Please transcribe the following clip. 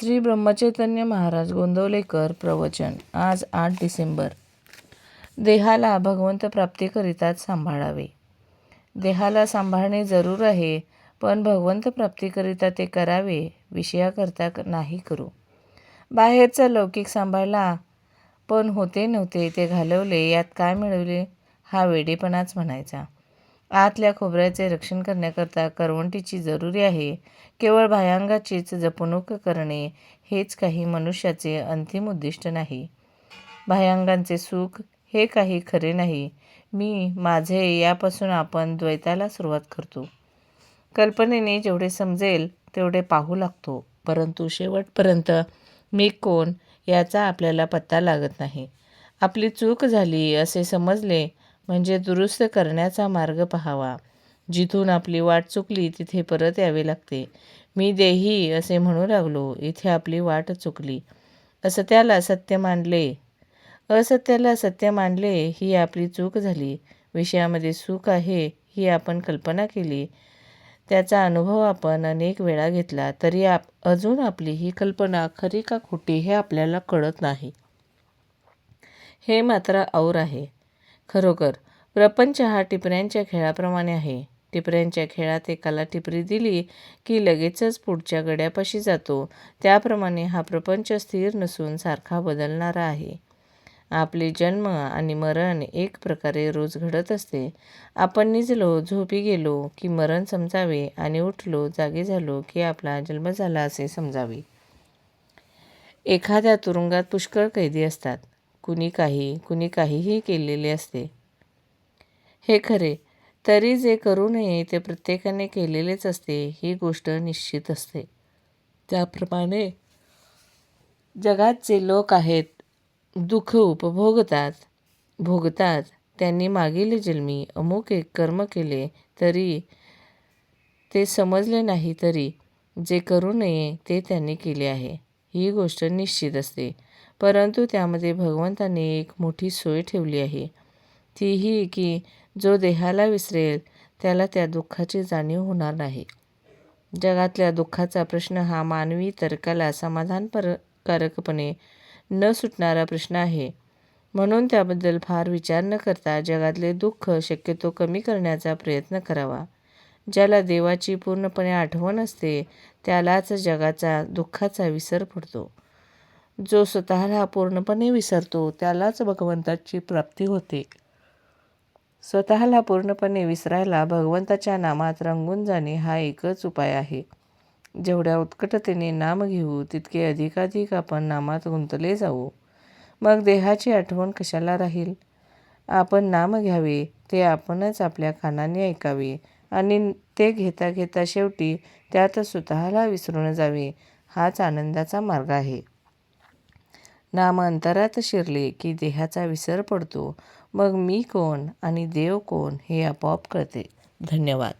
श्री ब्रह्मचैतन्य महाराज गोंदवलेकर प्रवचन आज आठ डिसेंबर. देहाला भगवंत प्राप्तीकरिताच सांभाळावे. देहाला सांभाळणे जरूर आहे पण भगवंत प्राप्तीकरिता ते करावे विषयाकरता नाही करू. बाहेरचा लौकिक सांभाळला पण होते नव्हते ते घालवले यात काय मिळवले हा वेडेपणाच म्हणायचा. आतल्या खोबऱ्याचे रक्षण करण्याकरता करवंटीची जरुरी आहे. केवळ बाह्यांगाचीच जपणूक करणे हेच काही मनुष्याचे अंतिम उद्दिष्ट नाही. बाह्यांगांचे सुख हे काही खरे नाही. मी माझे यापासून आपण द्वैताला सुरुवात करतो. कल्पनेने जेवढे समजेल तेवढे पाहू लागतो. परंतु शेवटपर्यंत मी कोण याचा आपल्याला पत्ता लागत नाही. आपली चूक झाली असे समजले म्हणजे दुरुस्त करण्याचा मार्ग पाहावा. जिथून आपली वाट चुकली तिथे परत यावे लागते. मी देही असे म्हणू लागलो इथे आपली वाट चुकली. असत्याला सत्य मानले. असत्याला सत्य मानले ही आपली चूक झाली. विषयामध्ये सुख आहे ही आपण कल्पना केली. त्याचा अनुभव आपण अनेक वेळा घेतला तरी आप अजून आपली ही कल्पना खरी का खोटी हे आपल्याला कळत नाही. हे मात्र और आहे. खरोखर प्रपंच हा टिपऱ्यांच्या खेळाप्रमाणे आहे. टिपऱ्यांच्या खेळात एकाला टिपरी दिली की लगेचच पुढच्या गड्यापाशी जातो. त्याप्रमाणे हा प्रपंच स्थिर नसून सारखा बदलणारा आहे. आपले जन्म आणि मरण एक प्रकारे रोज घडत असते. आपण निजलो झोपी गेलो की मरण समजावे आणि उठलो जागे झालो की आपला जन्म झाला असे समजावे. एखाद्या तुरुंगात पुष्कळ कैदी असतात. कुणी काही कुणी काहीही केलेले असते. हे खरे. तरी जे करू नये ते प्रत्येकाने केलेलेच असते ही गोष्ट निश्चित असते. त्याप्रमाणे जगात जे लोक आहेत दुःख उपभोगतात. भोगतात. त्यांनी मागील जन्मी अमुक एक कर्म केले तरी ते समजले नाही तरी जे करू नये ते त्यांनी केले आहे ही गोष्ट निश्चित असते. परंतु त्यामध्ये भगवंताने एक मोठी सोय ठेवली आहे. तीही की जो देहाला विसरेल त्याला त्या दुःखाची जाणीव होणार नाही. जगातल्या दुःखाचा प्रश्न हा मानवी तर्काला समाधानकारकपणे न सुटणारा प्रश्न आहे. म्हणून त्याबद्दल फार विचार न करता जगातले दुःख शक्यतो कमी करण्याचा प्रयत्न करावा. ज्याला देवाची पूर्णपणे आठवण असते त्यालाच जगाचा दुःखाचा विसर पडतो. जो स्वतःला पूर्णपणे विसरतो त्यालाच भगवंताची प्राप्ती होते. स्वतःला पूर्णपणे विसरायला भगवंताच्या नामात रंगून जाणे हा एकच उपाय आहे. जेवढ्या उत्कटतेने नाम घेऊ तितके अधिकाधिक आपण नामात गुंतले जाऊ. मग देहाची आठवण कशाला राहील? आपण नाम घ्यावे ते आपणच आपल्या कानाने ऐकावे आणि ते घेता घेता शेवटी त्यात स्वतःला विसरून जावे हाच आनंदाचा मार्ग आहे. नाम अंतरात शिरले की देहाचा विसर पडतो. मग मी कोण आणि देव कोण हे आपोआप कळते. धन्यवाद.